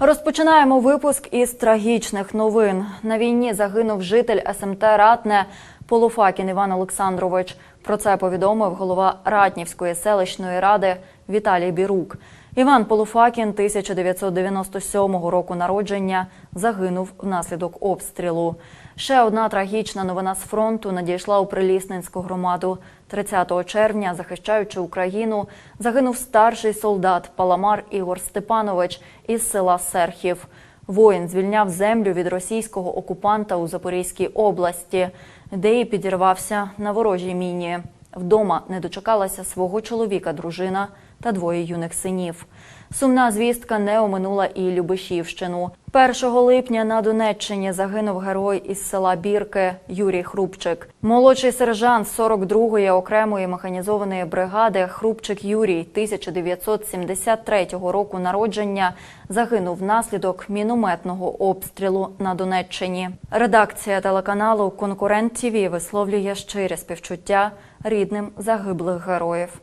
Розпочинаємо випуск із трагічних новин. На війні загинув житель СМТ Ратне Полуфакін Іван Олександрович. Про це повідомив голова Ратнівської селищної ради Віталій Бірук. Іван Полуфакін 1997 року народження загинув внаслідок обстрілу. Ще одна трагічна новина з фронту надійшла у Прилісненську громаду. 30 червня, захищаючи Україну, загинув старший солдат Паламар Ігор Степанович із села Серхів. Воїн звільняв землю від російського окупанта у Запорізькій області, де і підірвався на ворожій міні. Вдома не дочекалася свого чоловіка, дружина та двоє юних синів. Сумна звістка не оминула і Любишівщину. 1 липня на Донеччині загинув герой із села Бірки Юрій Хрупчик. Молодший сержант 42-ї окремої механізованої бригади Хрупчик Юрій 1973 року народження загинув внаслідок мінометного обстрілу на Донеччині. Редакція телеканалу Конкурент ТІВІ висловлює щире співчуття рідним загиблих героїв.